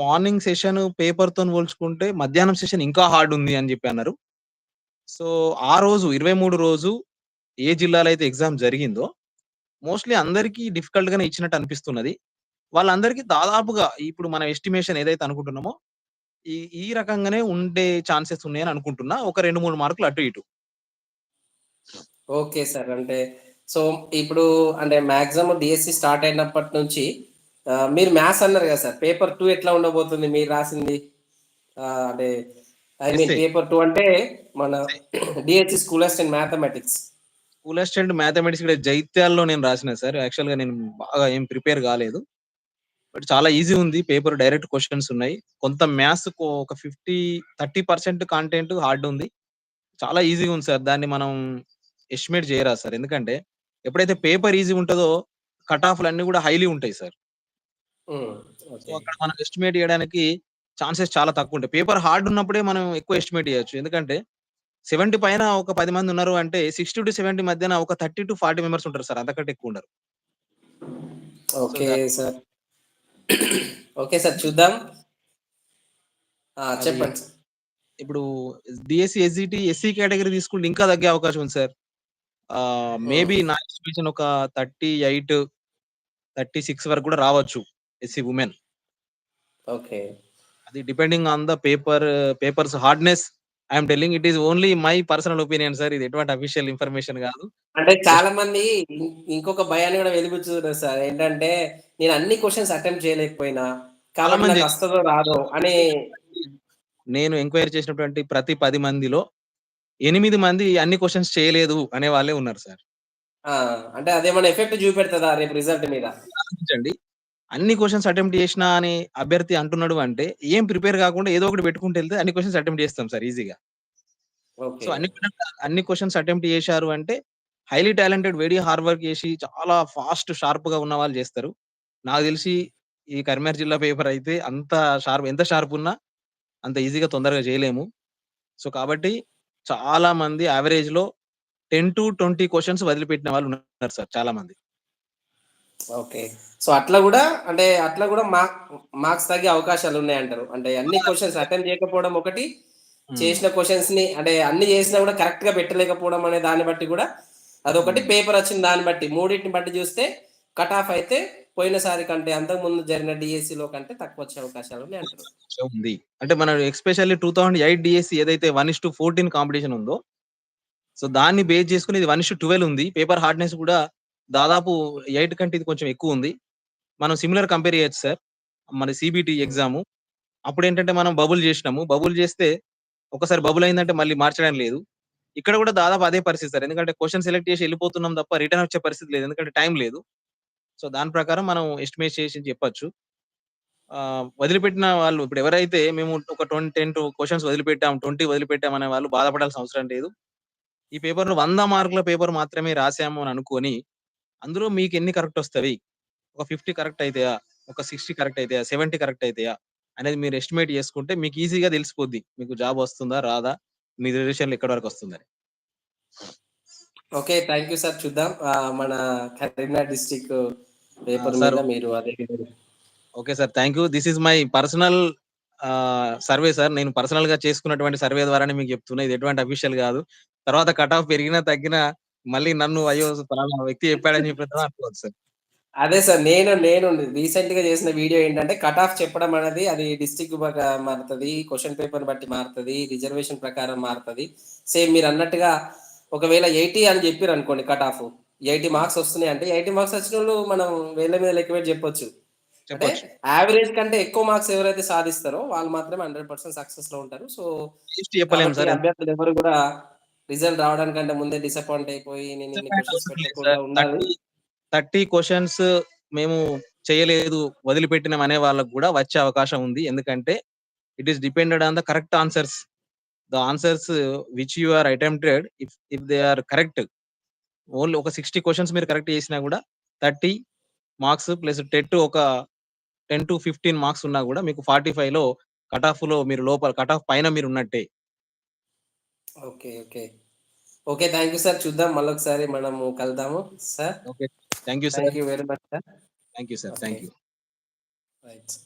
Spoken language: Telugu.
మార్నింగ్ సెషన్ పేపర్తో పోల్చుకుంటే మధ్యాహ్నం సెషన్ ఇంకా హార్డ్ ఉంది అని చెప్పి అన్నారు. సో, ఆ రోజు 23 రోజు ఏ జిల్లాలో అయితే ఎగ్జామ్ జరిగిందో మోస్ట్‌లీ అందరికీ డిఫికల్ట్ గానే ఇచ్చినట్టు అనిపిస్తున్నది. వాళ్ళందరికీ దాదాపుగా ఇప్పుడు మనం ఎస్టిమేషన్ ఏదైతే అనుకుంటున్నామో ఈ ఈ రకంగానే ఉండే ఛాన్సెస్ ఉన్నాయని అనుకుంటున్నా. ఒక 2, 3 మార్కులు అటు ఇటు. Okay sir. అంటే సో, ఇప్పుడు అంటే మాక్సిమం డిఎస్సి స్టార్ట్ అయినప్పటి నుంచి మీరు మ్యాథ్స్ అన్నారు గదా సార్. పేపర్ 2 ఎట్లా ఉండబోతుంది మీరు రాసింది? అంటే ఐ మీన్. పేపర్ 2 అంటే మన. DSC school assistant mathematics. School assistant mathematics ఇక్కడ జైత్యాలలో నేను రాసిన సార్. యాక్చువల్‌గా నేను బాగా ఏం ప్రిపేర్ గాలేదు. బట్ చాలా ఈజీ ఉంది. పేపర్ డైరెక్ట్ క్వెషన్స్ ఉన్నాయి. కొంత మ్యాథ్స్‌కు ఒక 50, 30% కంటెంట్ హార్డ్ ఉంది. చాలా ఈజీగా ఉంది సార్. దాన్ని మనం ఎస్టిమేట్ చేయరాదు సార్. ఎందుకంటే ఎప్పుడైతే పేపర్ ఈజీ ఉంటదో కట్ ఆఫ్‌లన్నీ గూడా హైలీ ఉంటాయి సార్. సో. అక్కడ మనం ఎస్టిమేట్ చేయడానికి ఛాన్సెస్ చాలా తక్కువుంటాయి. పేపర్ హార్డ్ ఉన్నప్పుడే మనం ఎక్కువ ఎస్టిమేట్ చేయొచ్చు. ఎందుకంటే 70 పైన ఒక 10 మంది ఉన్నారు అంటే 60-70 మధ్యన ఒక 30-40 మెంబర్స్ ఉంటారు సార్. అంతకంటే ఎక్కువ ఉండరు. Okay sir. Okay sir. చూద్దాం. చెప్పండి. ఇప్పుడు డీఎస్సీ, ఎస్‌ఈటీ, ఎస్సీ కేటగరీ తీసుకుంటే ఇంకా తగ్గే అవకాశం ఉంది సార్. మేబీ. నా ఎస్టిమేషన్ ఒక 38, 36 వరకు కూడా రావచ్చు. SC women. ఓకే. అది depending on the paper papers hardness. I am telling it is only my personal opinion sir. ఇది ఎటువంటి అఫీషియల్ ఇన్ఫర్మేషన్ గాదు. అంటే చాలా మంది ఇంకొక భయాన్ని గూడా వెలిబుచ్చుతున్నారు సార్. ఏంటంటే నేను అన్ని క్వెషన్స్ అటెంప్ట్ చేయలేకపోయినా చాలా మంది వస్తదో రాదో అని నేను ఎంక్వైరీ చేసినటువంటి ప్రతి 10 మందిలో 8 మంది అన్ని క్వెషన్స్ చేయలేదు అనే వాళ్ళే ఉన్నారు సార్. అంటే అదేమన్నా ఎఫెక్ట్ చూపెడతదా రేపు రిజల్ట్ మీద? అన్ని క్వెషన్స్ అటెంప్ట్ చేసినా అని అభ్యర్థి అంటున్నాడు అంటే ఏం ప్రిపేర్ గాకుండా ఏదో ఒకటి పెట్టుకుంటూ ఎళ్తే అన్ని క్వెషన్స్ అటెంప్ట్ చేస్తాం సార్ ఈజీగా. సో. అన్ని అన్ని క్వెషన్స్ అటెంప్ట్ చేశారు అంటే highly talented very hard work చేసి చాలా ఫాస్ట్ షార్ప్‌గా ఉన్న వాళ్ళు చేస్తారు. నాకు తెలిసి ఈ కరీంనగర్ జిల్లా పేపర్ అయితే అంత షార్ప్ ఎంత షార్ప్ ఉన్నా అంత ఈజీగా తొందరగా చేయలేము. సో, కాబట్టి చాలా మంది యావరేజ్‌లో 10-20 క్వెషన్స్ వదిలిపెట్టిన వాళ్ళు ఉన్నారు సార్ చాలా మంది. ఓకే. సో, అట్లా గూడా అంటే అట్లా గూడా మార్క్ మార్క్స్ తగ్గే అవకాశాలు ఉన్నాయంటారు. అంటే అన్ని క్వెషన్స్ అటెంప్ట్ చేయకపోవడం ఒకటి. చేసిన క్వెషన్స్‌ని అంటే అన్ని చేసినా గూడా కరెక్ట్‌గా పెట్టలేకపోవడం అనే దాన్ని బట్టి గూడా అదొకటి. పేపర్ వచ్చిన దాన్ని బట్టి మూడిటిని బట్టి చూస్తే కట్ ఆఫ్ అయితే పోయినసారి కంటే అంతకుముందు జరిగిన డీఎస్సీలో కంటే తక్కువ వచ్చే అవకాశాలు. అవకాశం ఉంది. అంటే మనం ఎస్పెషల్లీ 2008 డీఎస్సీ ఏదైతే 1:14 కాంపిటీషన్ ఉందో సో, దాన్ని బేస్ చేసుకొని ఇది 1:12 ఉంది. పేపర్ హార్డ్‌నెస్ కూడా దాదాపు 8 కంటే ఇది కొంచెం ఎక్కువుంది. మనం సిమిలర్ కంపేర్ చేయొచ్చు సార్. మన ఎగ్జామ్ ఎగ్జాము. అప్పుడేంటంటే మనం బబుల్ చేసినాము. బబుల్ చేస్తే ఒకసారి బబుల్ అయిందంటే మళ్ళీ మార్చడం లేదు. ఇక్కడ కూడా దాదాపు అదే పరిస్థితి సార్. ఎందుకంటే క్వశ్చన్ సెలెక్ట్ చేసి వెళ్ళిపోతున్నాం తప్ప రిటర్న్ వచ్చే పరిస్థితి లేదు. ఎందుకంటే టైం లేదు. సో, దాని ప్రకారం మనం ఎస్టిమేట్ చేసి చెప్పొచ్చు. వదిలిపెట్టిన వాళ్ళు ఇప్పుడు ఎవరైతే మేము ఒక ట్వంటీ టెన్ టు క్వశ్చన్స్ వదిలిపెట్టాం, 20 వదిలిపెట్టాం అనే వాళ్ళు బాధపడాల్సిన అవసరం లేదు. ఈ పేపర్ను వంద మార్కుల పేపర్ మాత్రమే రాసాము అని అనుకొని అందులో మీకు ఎన్ని కరెక్ట్ వస్తాయి ఒక 50 కరెక్ట్ అయితాయా? ఒక 60 కరెక్ట్ అయితాయా? 70 కరెక్ట్ అయితాయా? అనేది మీరు ఎస్టిమేట్ చేసుకుంటే మీకు ఈజీగా తెలిసిపోద్ది. మీకు జాబ్ వస్తుందా? రాదా? మీ రిజర్వేషన్‌లు ఎక్కడి వరకు వస్తుందని. ఓకే. Thank you sir. చూద్దాం. ఆహ్, మన కరీంనగర్ డిస్ట్రిక్ట్ ఆ! పేపర్ సార్ మీరు అదే విధంగా okay sir. Thank you. This is my personal ah, survey sir. నేను పర్సనల్‌గా చేసుకున్నటువంటి సర్వే ద్వారానే మీకు చెప్తున్నా. ఇది ఎటువంటి అఫీషియల్ గాదు. తర్వాత కట్ ఆఫ్ పెరిగినా, తగ్గినా మళ్ళీ నన్ను అయ్యో! పలానా వ్యక్తి చెప్పాడని చెప్పేద్దాం అనుకోవద్దు సార్. అదే సార్. నేను నేను రీసెంట్‌గా చేసిన వీడియో ఏంటంటే కట్ ఆఫ్ చెప్పడం అనేది అది డిస్ట్రిక్ట్ బక మారుతది. క్వెషన్ పేపర్‌ని బట్టి మారుతది. రిజర్వేషన్ ప్రకారం మారుతది. సేమ్ మీరన్నట్టుగా ఒకవేళ 80 అని చెప్పిర్రనుకోండి కట్ ఆఫ్. 80 హ్మ్. మార్క్స్ వస్తున్నాయి అంటే 80 మార్క్స్ వచ్చినోళ్ళు మనం వేళ్ళ మీద లెక్క పెట్టి చెప్పొచ్చు. అంటే. యావరేజ్ కంటే ఎక్కువ మార్క్స్ ఎవరైతే సాధిస్తారో వాళ్ళు మాత్రమే 100% సక్సెస్‌లో ఉంటారు. సో, లిస్ట్ చెప్పలేము కాబట్టి సార్. అభ్యర్థులు ఎవరు కూడా రిజల్ట్ రావడానికంటే ముందే డిసప్పాయింట్ అయిపోయి నేను. ఉండాలి. 30, 30 క్వెషన్స్ మేము చేయలేదు, వదిలిపెట్టినాం అనే వాళ్ళకి కూడా వచ్చే అవకాశం ఉంది. ఎందుకంటే it is depended on the correct answers. The answers which you are attempted if if they are correct only ఒక 60 క్వెషన్స్ మీరు కరెక్ట్ చేసినా కూడా 30 మార్క్స్ ప్లస్ టెట్ ఒక 10-15 మార్క్స్ ఉన్నా కూడా మీకు 45లో కట్ ఆఫ్‌లో మీరు లోపల కట్ ఆఫ్ పైన మీరున్నట్టే. Okay. Okay. Okay. Thank you sir. చూద్దాం మళ్ళొకసారి మనము కలుద్దాము sir. Okay. Thank you, sir. Thank you very much, sir. Thank you, sir. Okay. Thank you. Right.